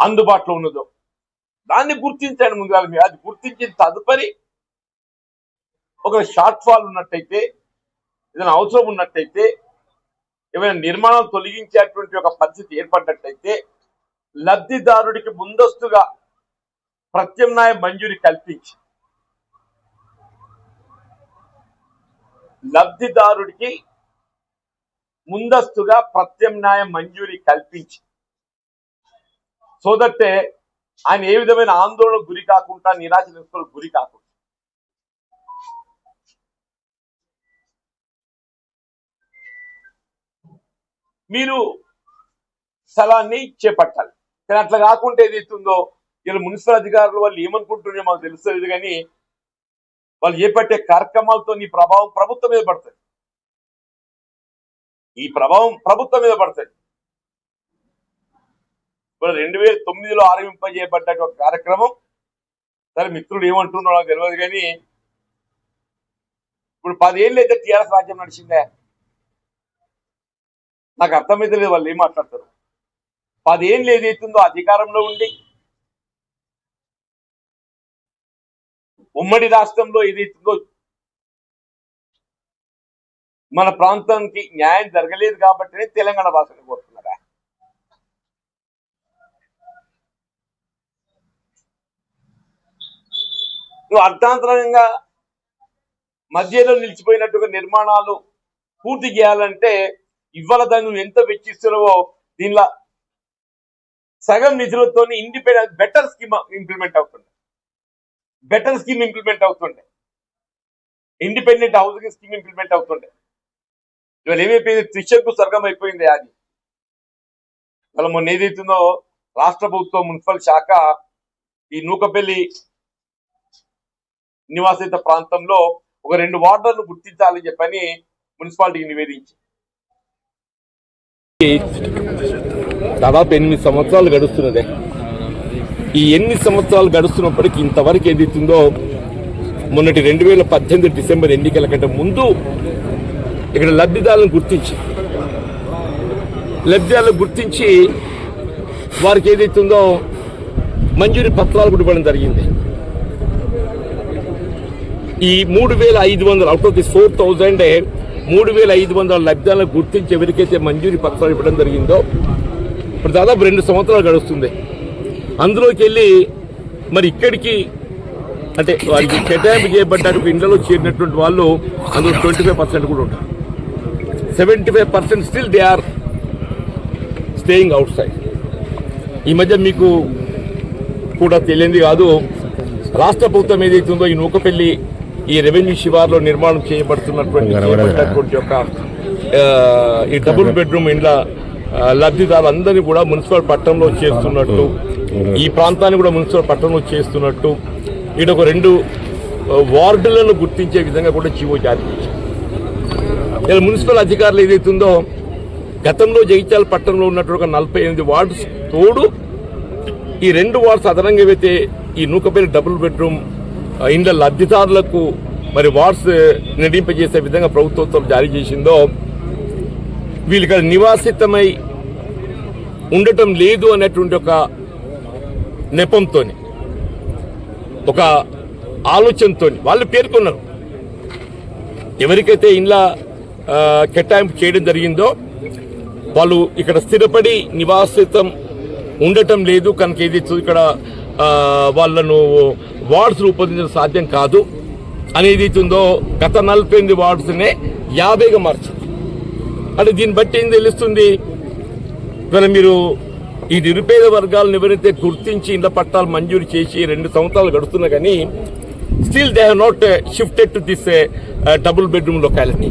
అందుబాటులో ఉన్నదో. దాన్ని గుర్తించండి ముందుగా మీరు. అది గుర్తించిన తదుపరి ఒక షార్ట్ ఫాల్ ఉన్నట్టయితే ఏదైనా అవసరం ఉన్నట్టయితే ఏమైనా నిర్మాణాలు తొలగించేటువంటి ఒక పరిస్థితి ఏర్పడినట్టయితే లబ్ధిదారుడికి ముందస్తుగా ప్రత్యామ్నాయ మంజూరి కల్పించి లబ్ధిదారుడికి ముందస్తుగా ప్రత్యామ్నాయ మంజూరి కల్పించి సో దట్టే ఆయన ఏ విధమైన ఆందోళనకు గురి కాకుండా నిరాశ నిస్పలకు గురి కాకుండా. మీరు స్థలాన్ని చేపట్టాలి. కానీ అట్లా కాకుండా ఏదైతుందో ఇలా మున్సిపల్ అధికారులు వాళ్ళు ఏమనుకుంటున్నారో మాకు తెలుస్తుంది కానీ వాళ్ళు చేపట్టే కార్యక్రమాలతో నీ ప్రభావం ప్రభుత్వం మీద పడుతుంది. ఈ ప్రభావం ప్రభుత్వం మీద పడుతుంది. ఇప్పుడు రెండు వేల తొమ్మిదిలో ఆరంభింపజేయబడ్డ ఒక కార్యక్రమం. సరే మిత్రుడు ఏమంటున్నాడో తెలియదు కానీ ఇప్పుడు పదేళ్ళు అయితే టీఆర్ఎస్ రాజ్యం నడిచిందే. నాకు అర్థమైతే లేదు వాళ్ళు ఏం మాట్లాడతారు. పదేళ్ళు ఏదైతుందో అధికారంలో ఉండి ఉమ్మడి రాష్ట్రంలో ఏదైతుందో మన ప్రాంతానికి న్యాయం జరగలేదు కాబట్టినే తెలంగాణ భాషను కోరుతున్నారా అర్థాంతరంగా మధ్యలో నిలిచిపోయినట్టుగా నిర్మాణాలు పూర్తి చేయాలంటే ఇవాళ దాన్ని ఎంత వెచ్చిస్తున్నావో దీనిలో సగం నిధులతో ఇండిపెండెంట్ బెటర్ స్కీమ్ ఇంప్లిమెంట్ అవుతుండే. బెటర్ స్కీమ్ ఇంప్లిమెంట్ అవుతుండే. ఇండిపెండెంట్ హౌసింగ్ స్కీమ్ ఇంప్లిమెంట్ అవుతుండే. ఇవాళ ఏమైపోయింది? త్రిశంకు స్వర్గం అయిపోయింది అది. ఇవాళ మొన్న ఏదైతుందో రాష్ట్ర ప్రభుత్వం మున్సిపల్ శాఖ ఈ నూకపల్లి నివాసిత ప్రాంతంలో ఒక రెండు వార్డులను గుర్తించాలని చెప్పని మున్సిపాలిటీకి నివేదించి దాదాపు ఎనిమిది సంవత్సరాలు గడుస్తున్నదే. ఈ ఎన్ని సంవత్సరాలు గడుస్తున్నప్పటికీ ఇంతవరకు ఏదైతుందో మొన్నటి రెండు వేల పద్దెనిమిది డిసెంబర్ ఎన్నికల కంటే ముందు ఇక్కడ లబ్ధిదారులను గుర్తించి లబ్ధిదారులను గుర్తించి వారికి ఏదైతుందో మంజూరి పత్రాలు కూడా ఇవ్వడం జరిగింది. ఈ మూడు వేల ఐదు వందలు out of this four thousand మూడు వేల ఐదు వందల లబ్ధాలను గుర్తించి ఎవరికైతే మంజూరి పత్రాలు ఇవ్వడం జరిగిందో ఇప్పుడు దాదాపు రెండు సంవత్సరాలు గడుస్తుంది. అందులోకి వెళ్ళి మరి ఇక్కడికి అంటే వారికి కేటాయింపు చేయబడ్డానికి ఇండ్లలో చేరినటువంటి వాళ్ళు అందులో ట్వంటీ ఫైవ్ పర్సెంట్ కూడా ఉంటారు. Seventy five percent still they are staying outside ఈ మధ్య మీకు కూడా తెలియంది కాదు రాష్ట్ర ప్రభుత్వం ఏదైతుందో ఈ నూకపల్లి ఈ రెవెన్యూ శివార్లో నిర్మాణం చేయబడుతున్నటువంటి చేయబడినటువంటి యొక్క ఈ డబుల్ బెడ్రూమ్ ఇండ్ల లబ్ధిదారులందరినీ కూడా మున్సిపల్ పట్టణంలో చేస్తున్నట్టు ఈ ప్రాంతాన్ని కూడా మున్సిపల్ పట్టణంలో చేస్తున్నట్టు ఈడ ఒక రెండు వార్డులను గుర్తించే విధంగా కూడా జీవో జారీ చేశారు. ఇలా మున్సిపల్ అధికారులు ఏదైతుందో గతంలో జగిత్యాల పట్టణంలో ఉన్నటువంటి ఒక నలభై ఎనిమిది వార్డ్స్ తోడు ఈ రెండు వార్డ్స్ అదనంగా ఏవైతే ఈ నూకపల్లి డబుల్ బెడ్రూమ్ ఇండ్ల లబ్ధిదారులకు మరి వార్డ్స్ నడింపజేసే విధంగా ప్రభుత్వం జారీ చేసిందో వీళ్ళు ఇక్కడ నివాసితమై ఉండటం లేదు అనేటువంటి ఒక నెపంతో ఒక ఆలోచనతో వాళ్ళు పేర్కొన్నారు. ఎవరికైతే ఇండ్ల కేటాయింపు చేయడం జరిగిందో వాళ్ళు ఇక్కడ స్థిరపడి నివాసితం ఉండటం లేదు. కనుక ఇది ఇక్కడ వాళ్ళను వార్డ్స్ రూపొందించడం సాధ్యం కాదు. అనేది ఉందో గత నలభై ఎనిమిది వార్డ్స్నే యాభైగా మార్చింది. అంటే దీన్ని బట్టి ఏం తెలుస్తుంది? ఇవాళ మీరు ఈ నిరుపేద వర్గాలను ఎవరైతే గుర్తించి ఇళ్ళ పట్టాలు మంజూరు చేసి రెండు సంవత్సరాలు గడుస్తున్నా కానీ still they have not shifted to this double bedroom locality